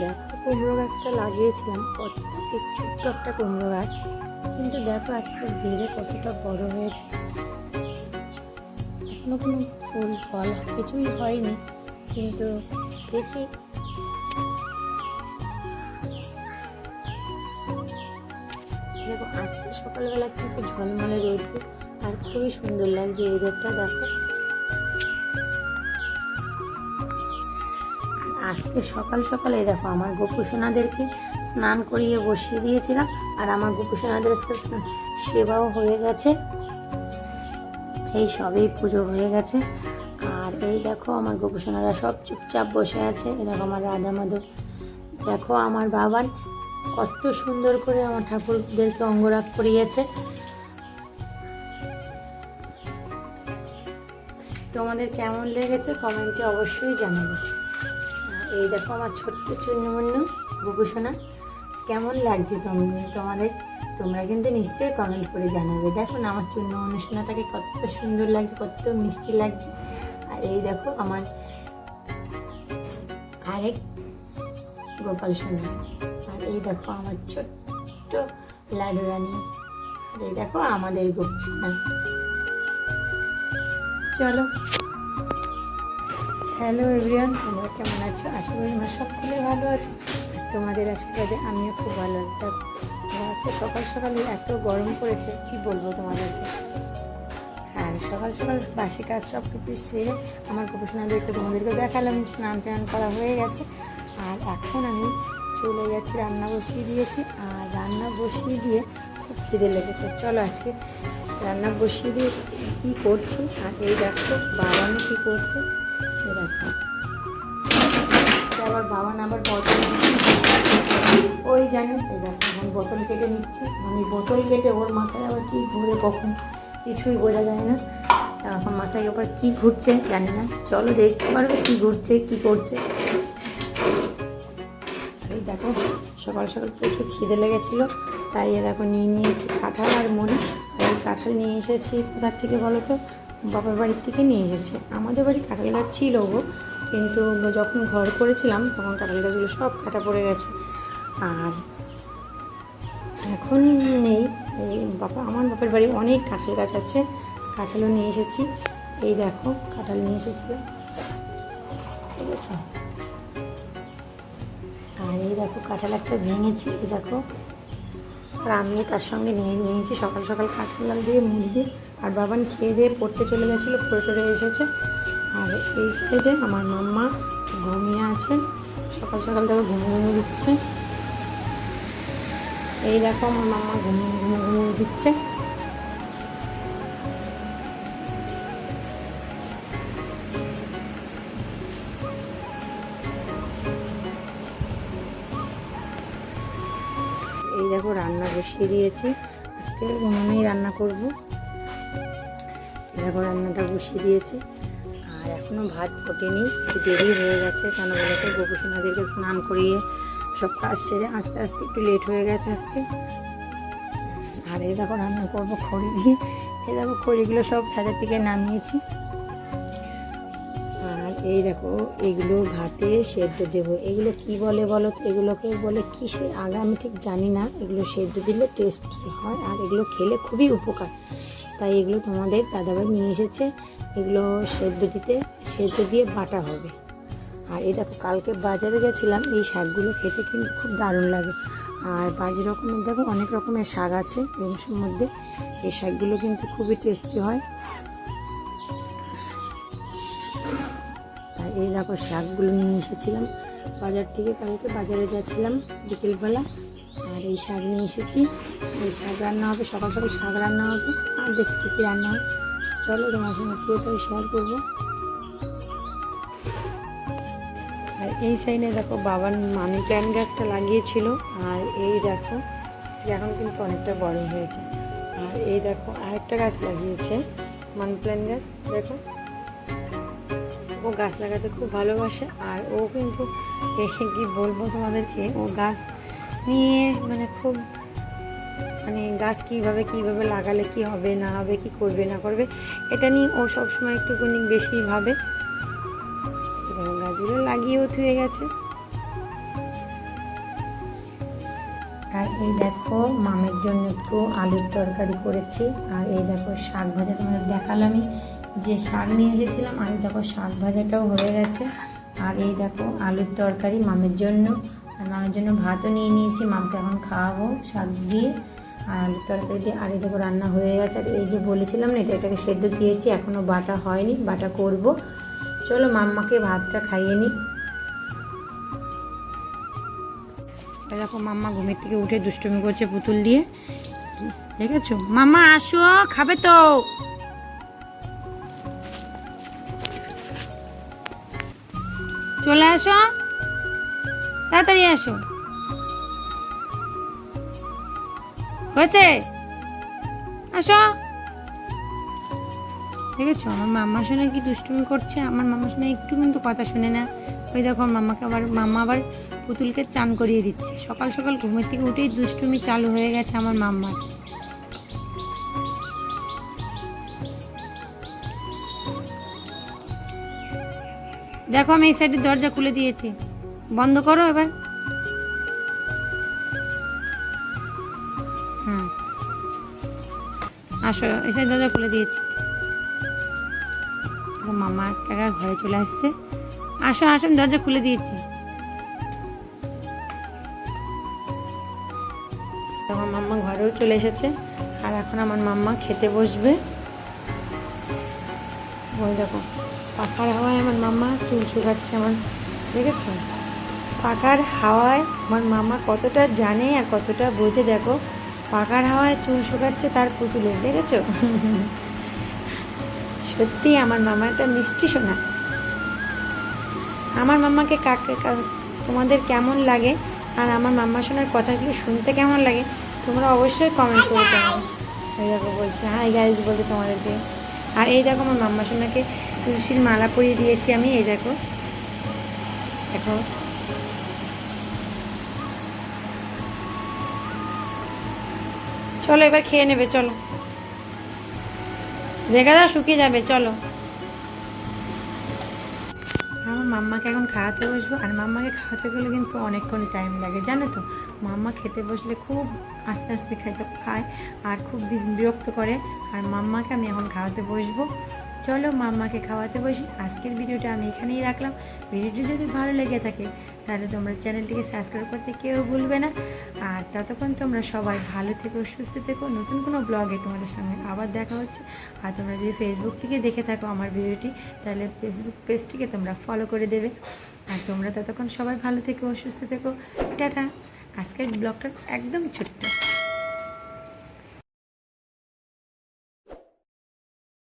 দেখো কুমড়ো গাছটা লাগিয়েছিলাম কত ছোট্ট একটা কুমড়ো গাছ। কিন্তু দেখো আজকে বেড়ে কতটা বড় হয়েছে। এখনও কোনো ফুল, ফল কিছুই হয়নি, কিন্তু দেখি। দেখো, আজকে সকালবেলা থেকে ঝলমলে রোদ, আর খুবই সুন্দর লাগছে এই দেখো। আজকে সকাল সকালে দেখো, আমার গোপুসোনাদেরকে স্নান করিয়ে বসিয়ে দিয়েছিলাম, আর আমার গোপুসোনাদের সেবাও হয়ে গেছে। এই সবই পুজো হয়ে গেছে। আর এই দেখো, আমার গোপুসোনারা সব চুপচাপ বসে আছে। দেখো, আমার রাধা মাধব। দেখো, আমার বাবার কত সুন্দর করে আমার ঠাকুরদেরকে অঙ্গরাগ করিয়েছে। তোমাদের কেমন লেগেছে? কমেন্টে অবশ্যই জানাবে। এই দেখো আমার ছোট্ট চুন্নমুন্নু বুকুসোনা কেমন লাগছে তোমাদের তোমরা কিন্তু নিশ্চয়ই কমেন্ট করে জানাবে। দেখো না, আমার চুন্নমুন্নু সোনাটাকে কত সুন্দর লাগছে, কত মিষ্টি লাগছে। আর এই দেখো আমার আরেক গোপাল সোনা। আর এই দেখো আমার ছোট্ট লাডু রানী। আর এই দেখো আমাদের গোপাল চলো। হ্যালো এভরিওয়ান, তোমরা কেমন আছো? আশা করি তোমরা সকলে ভালো আছো। তোমাদের আশীর্বাদে আমিও খুব ভালো আছি। সকাল সকালে এত গরম পড়েছে, কি বলব তোমাদেরকে? আর সকাল সকাল বাসি কাজ সব কিছু সেরে আমার প্রফেশনালদেরকে তোমাদেরকে দেখালাম, স্নান টান করা হয়ে গেছে। আর এখন আমি চলে গেছি, রান্না বসিয়ে দিয়েছি। আর রান্না বসিয়ে দিয়ে খুব খিদে লেগেছে। চলো আজকে রান্না বসিয়ে দিয়ে কী করছি? আর এই দেখো, বাবানো কী করছে? এই দেখো। আবার বাবান আবার বোতল ওই জানি, এই দেখো, এখন বোতল কেটে নিচ্ছে। আমি বোতল কেটে ওর মাথায় আবার কী ঘুরে কখন? কিছুই বোঝা যায় না। এখন মাথায় আবার কী ঘুরছে জানি না। চলো দেখতে পারবে কী ঘুরছে, কী করছে। এই দেখো, সকাল সকাল প্রচুর খিদে লেগেছিল। তাই এ দেখো নিয়ে নিয়েছি কাঁঠাল আর মুড়ি। এই কাঁঠাল নিয়ে এসেছি কোথার থেকে বলো তো? বাবার বাড়ির থেকে নিয়ে এসেছি। আমাদের বাড়ি কাঁঠাল গাছ ছিল গো। কিন্তু যখন ঘর করেছিলাম, তখন কাঁঠাল গাছগুলো সব কাটা পড়ে গেছে। আর এখন নেই। এই বাবা, আমার বাপের বাড়ি অনেক কাঁঠাল গাছ আছে। কাঁঠালও নিয়ে এসেছি। এই দেখো, কাঁঠাল নিয়ে এসেছিলাম ঠিক আছে আর এই দেখো, কাঁঠাল একটা ভেঙেছি। এই দেখো। আর আমিও তার সঙ্গে নিয়ে নিয়েছি, সকাল সকাল কাঁঠাল দিয়ে, মুড়ি দিয়ে। আর বাবান খেয়ে দিয়ে পড়তে চলে গেছিল, পড়ে চলে এসেছে। আর এই সাইডে আমার মাম্মা ঘুমিয়ে আছেন। সকাল সকাল দেখো ঘুমিয়ে ঘুমিয়ে দিচ্ছে। এই দেখো আমার মাম্মা ঘুমিয়ে ঘুমিয়ে ঘুমিয়ে দিচ্ছে। দেখো রান্না বসিয়ে দিয়েছি। আজকে উনুনেই রান্না করব। দেখো রান্নাটা বসিয়ে দিয়েছি। আর এখনও ভাত ফোটেনি দেরি হয়ে গেছে, কেন বলতে গোপুসোনাদেরকে স্নান করিয়ে সব কাজ সেরে আস্তে আস্তে একটু লেট হয়ে গেছে আজকে। আর এই দেখো রান্না করব খড়ি দিয়ে এই দেখো খড়িগুলো সব ছাদের থেকে নামিয়েছি। এই দেখো, এগুলো ভাতে সেদ্ধ দেবো। এগুলো কি বলে বলো তো? এগুলোকে বলে কিসের আগা আমি ঠিক জানি না। এগুলো সেদ্ধ দিলে টেস্ট হয় আর এগুলো খেলে খুবই উপকার। তাই এগুলো তোমাদের দাদাভাই নিয়ে এসেছে। এগুলো সেদ্ধ দিতে, সেদ্ধ দিয়ে বাটা হবে। আর এই দেখো, কালকে বাজারে গেছিলাম। এই শাকগুলো খেতে কিন্তু খুব দারুণ লাগে। আর বাজি রকমের, দেখো অনেক রকমের শাক আছে। মধ্যে এই শাকগুলো কিন্তু খুবই টেস্টি হয়। এই দেখো শাকগুলো নিয়ে এসেছিলাম। বাজার থেকে কালকে বাজারে গেছিলাম বিকেলবেলা। আর এই শাক নিয়ে এসেছি। এই শাক রান্না হবে, সকাল সকাল শাক রান্না হবে। আর দেখি কী রান্না চলো তোমার সঙ্গে পুরোটাই শেয়ার করব। আর এই সাইডে দেখো বাবার মানি প্ল্যান্ট গাছটা লাগিয়েছিল। আর এই দেখো এখন কিন্তু অনেকটা বড় হয়েছে। আর এই দেখো আরেকটা গাছ লাগিয়েছে মানি প্ল্যান্ট গাছ। দেখো। ও গাছ লাগাতে খুব ভালোবাসে আর ও কিন্তু এ কি বলব তোমাদেরকে, ও গাছ নিয়ে মানে খুব মানে গাছ কীভাবে কীভাবে লাগালে কি হবে, না হবে, কি করবে, না করবে, এটা নিয়ে ও সবসময় একটুখানি বেশি ভাবে। গাছগুলো লাগিয়েও থুয়ে গেছে। আর এই দেখো মামের জন্য একটু আলুর তরকারি করেছি, আর এই দেখো শাক ভাজা তোমাদের দেখালামই। যে শাক নিয়ে এসেছিলাম, আর দেখো শাক ভাজাটাও হয়ে গেছে। আর এই দেখো আলুর তরকারি, মামের জন্য। আর মামের জন্য ভাতও নিয়ে নিয়েছি, মামকে এখন খাওয়াবো শাক দিয়ে। আর আলুর তরকারি দিয়ে, আর এই দেখো রান্না হয়ে গেছে। আর এই যে বলেছিলাম না, এটা এটাকে সেদ্ধ দিয়েছি এখনও বাটা হয়নি, বাটা করব। চলো মাম্মাকে ভাতটা খাইয়ে নিই দেখো মাম্মা ঘুমের থেকে উঠে দুষ্টুমি করছে পুতুল দিয়ে। দেখেছ? মাম্মা, আসো, খাবে তো। চলে আসো তাড়াতাড়ি আসো। হয়েছে? আসো। দেখেছ, আমার মাম্মার শুনে কি দুষ্টুমি করছে? আমার মামার সঙ্গে একটু কিন্তু কথা শুনে না। ওই দেখো, মাম্মাকে আবার, মাম্মা আবার পুতুলকে চান করিয়ে দিচ্ছে। সকাল সকাল ঘুমের থেকে উঠেই দুষ্টুমি চালু হয়ে গেছে আমার মাম্মার। দেখো আমি এই সাইডে দরজা খুলে দিয়েছি। বন্ধ করো এবার। হুম। আসো, এই সাইড দরজা খুলে দিয়েছি। মামা কাকা ঘরে চলে আসছে। আসো আসো, আমি দরজা খুলে দিয়েছি। তখন মাম্মা ঘরেও চলে এসেছে। আর এখন আমার মাম্মা খেতে বসবে। ওই দেখো। পাখার হাওয়ায় আমার মামা চুল শুকাচ্ছে আমার, দেখেছ? পাখার হাওয়ায় আমার মামা কতটা জানে আর কতটা বোঝে, দেখো। পাখার হাওয়ায় চুল শুকাচ্ছে তার পুতুলে, দেখেছ? সত্যি আমার মামা একটা মিষ্টি শোনা। আমার মামাকে কাকে তোমাদের কেমন লাগে? আর আমার মাম্মা শোনার কথাগুলো শুনতে কেমন লাগে? তোমরা অবশ্যই কমেন্ট করে এই দেখো বলছে হাই গাইজ বলছে তোমাদেরকে। আর এই দেখো আমার মাম্মা সোনাকে তুলসীর মালা পরিয়ে দিয়েছি আমি, এই দেখো। দেখো। চলো এবার খেয়ে নেবে, চলো। রেখে দাও, শুকিয়ে যাবে, চলো। আমার মাম্মাকে এখন খাওয়াতে বসবো, আর মাম্মাকে খাওয়াতে গেলে কিন্তু অনেকক্ষণ টাইম লাগে, জানো তো? মাম্মা খেতে বসলে খুব আস্তে আস্তে খেতে খায় আর খুব বিরক্ত করে। আর মাম্মাকে আমি এখন খাওয়াতে বসবো। চলো মাম্মাকে খাওয়াতে বসি। আজকের ভিডিওটা আমি এখানেই রাখলাম। ভিডিওটি যদি ভালো লেগে থাকে, তাহলে তোমরা চ্যানেলটিকে সাবস্ক্রাইব করতে কেউ ভুলবে না। আর ততক্ষণ তোমরা সবাই ভালো থেকো, সুস্থ থেকো। নতুন কোনো ব্লগে তোমাদের সঙ্গে আবার দেখা হচ্ছে। আর তোমরা যদি ফেসবুক থেকে দেখে থাকো আমার ভিডিওটি, তাহলে ফেসবুক পেজটিকে তোমরা ফলো করে দেবে। আর তোমরা ততক্ষণ সবাই ভালো থেকো, সুস্থ থেকো। টাটা। আজকের ব্লগটা একদম ছোট্ট।